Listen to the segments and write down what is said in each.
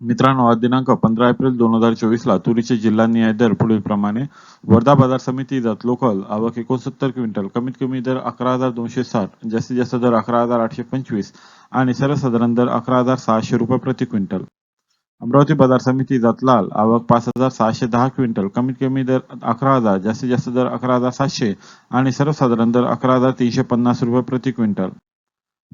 मित्रांनो आज दिनांक पंधरा एप्रिल दोन हजार चोवीसला तुरीचे जिल्हा न्याय दर पुढील प्रमाणे वर्धा बाजार समिती जात लोकल आवक एकोणसत्तर क्विंटल कमीत कमी दर अकरा हजार दोनशे साठ जास्तीत जास्त दर अकरा हजार आठशे पंचवीस आणि सर्वसाधारण दर अकरा हजार सहाशे रुपये प्रति क्विंटल. अमरावती बाजार समिती जात लाल आवक पाच हजार सहाशे दहा क्विंटल कमीत कमी दर अकरा हजार जास्तीत जास्त दर अकरा हजार सातशे आणि सर्वसाधारण दर अकरा हजार तीनशे पन्नास रुपये प्रति क्विंटल.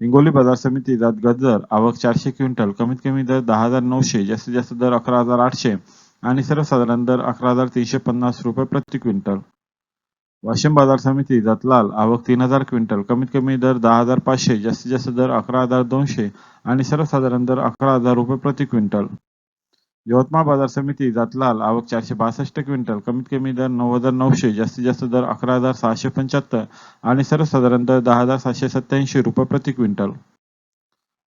हिंगोली बाजार समिती जात गजर आवक चारशे क्विंटल कमीत कमी दर दहा हजार नऊशे जास्तीत जास्त दर अकरा हजार आठशे आणि सर्वसाधारण दर अकरा हजार तीनशे पन्नास रुपये प्रति क्विंटल. वाशिम बाजार समिती जात लाल आवक तीन हजार क्विंटल कमीत कमी दर दहा हजार पाचशे जास्तीत जास्त दर अकरा हजार दोनशे आणि सर्वसाधारण दर अकरा हजार रुपये प्रति क्विंटल. यवतमाळ बाजार समिती जातलाल आवक चारशे बासष्ट क्विंटल. कमीत कमी दर नऊ हजार नऊशे जास्तीत जास्त दर अकरा हजार सहाशे पंच्याहत्तर आणि सर्वसाधारण दर दहा हजार सातशे सत्याऐंशी रुपये प्रति क्विंटल.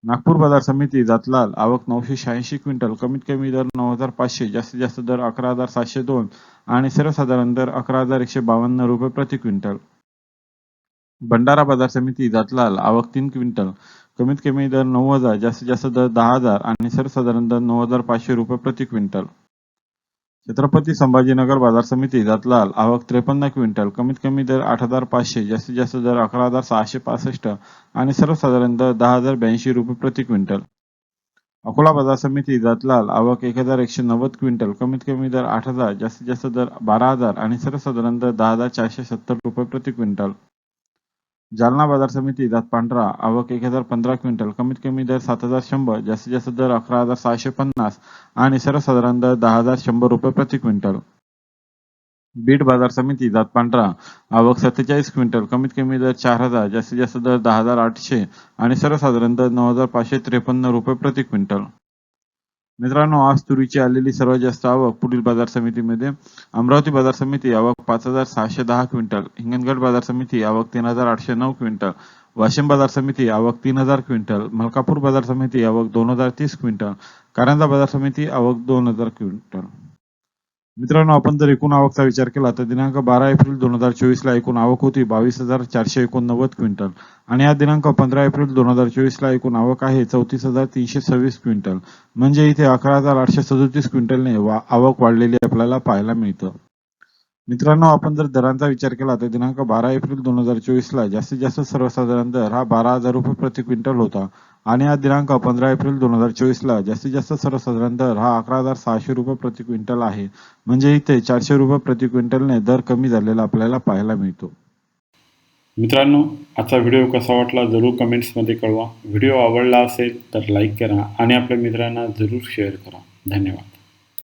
नागपूर बाजार समिती जातलाल आवक नऊशे शहाऐंशी क्विंटल. कमीत कमी दर नऊ हजार पाचशे जास्तीत जास्त दर अकरा हजार सातशे दोन आणि सर्वसाधारण दर अकरा हजार एकशे बावन्न रुपये प्रति क्विंटल. भंडारा बाजार समिती जातलाल आवक तीन क्विंटल. कमीत कमी दर नऊ हजार जास्तीत जास्त दर दहा हजार आणि सर्वसाधारण दर नऊ हजार पाचशे रुपये प्रति क्विंटल. छत्रपती संभाजीनगर बाजार समिती जातलाल आवक त्रेपन्न क्विंटल कमीत कमी दर आठ हजार पाचशे जास्तीत जास्त दर अकरा हजार सहाशे पासष्ट आणि सर्वसाधारण दर दहा हजार ब्याऐंशी रुपये प्रति क्विंटल. अकोला बाजार समिती जातलाल आवक एक हजार एकशे नव्वद क्विंटल कमीत कमी दर आठ हजार जास्तीत जास्त दर बारा हजार आणि सर्वसाधारण दर दहा हजार चारशे सत्तर रुपये प्रति क्विंटल. जालना बाजार समिती जात पांढरा आवक एक हजार पंधरा क्विंटल कमीत कमी दर सात हजार शंभर जास्तीत जास्त दर अकरा हजार सहाशे पन्नास आणि सर्वसाधारण दर दहा हजार शंभर रुपये प्रति क्विंटल. बीड बाजार समिती जात पांढरा आवक सत्तेचाळीस क्विंटल कमीत कमी दर चार हजार जास्तीत जास्त दर दहा हजार आठशे आणि सर्वसाधारण दर नऊ हजार पाचशे त्रेपन्न रुपये प्रति क्विंटल. मित्रांनो आज तुरीची आलेली सर्वात जास्त आवक पुढील बाजार समितीमध्ये. अमरावती बाजार समिती आवक पाच हजार सहाशे दहा क्विंटल. हिंगणगड बाजार समिती आवक तीन हजार आठशे नऊ क्विंटल. वाशिम बाजार समिती आवक तीन हजार क्विंटल. मलकापूर बाजार समिती आवक दोन हजार तीस क्विंटल. कारंजा बाजार समिती आवक दोन हजार क्विंटल. मित्रांनो आपण जर एकूण आवकचा विचार केला तर दिनांक बारा एप्रिल दोन हजार चोवीस ला एकूण आवक होती बावीस हजार चारशे एकोणनव्वद क्विंटल. आणि या दिनांक पंधरा एप्रिल दोन हजार चोवीस ला एकूण आवक आहे चौतीस हजार तीनशे सव्वीस क्विंटल. म्हणजे इथे अकरा हजार आठशे सदोतीस क्विंटलने आवक वाढलेली आपल्याला पाहायला मिळतं. मित्रांनो आपण जर दरांचा विचार केला तर दिनांक बारा एप्रिल दोन हजार चोवीस ला जास्तीत जास्त सर्वसाधारण दर हा बारा हजार रुपये प्रति क्विंटल होता. आणि हा दिनांक पंधरा एप्रिल दोन हजार चोवीस ला जास्तीत जास्त सर्वसाधारण दर हा अकरा हजार सहाशे रुपये प्रति क्विंटल आहे. म्हणजे इथे चारशे रुपये प्रति क्विंटलने दर कमी झालेला आपल्याला पाहायला मिळतो. मित्रांनो आजचा व्हिडिओ कसा वाटला जरूर कमेंट्समध्ये कळवा. व्हिडिओ आवडला असेल तर लाईक करा आणि आपल्या मित्रांना जरूर शेअर करा. धन्यवाद.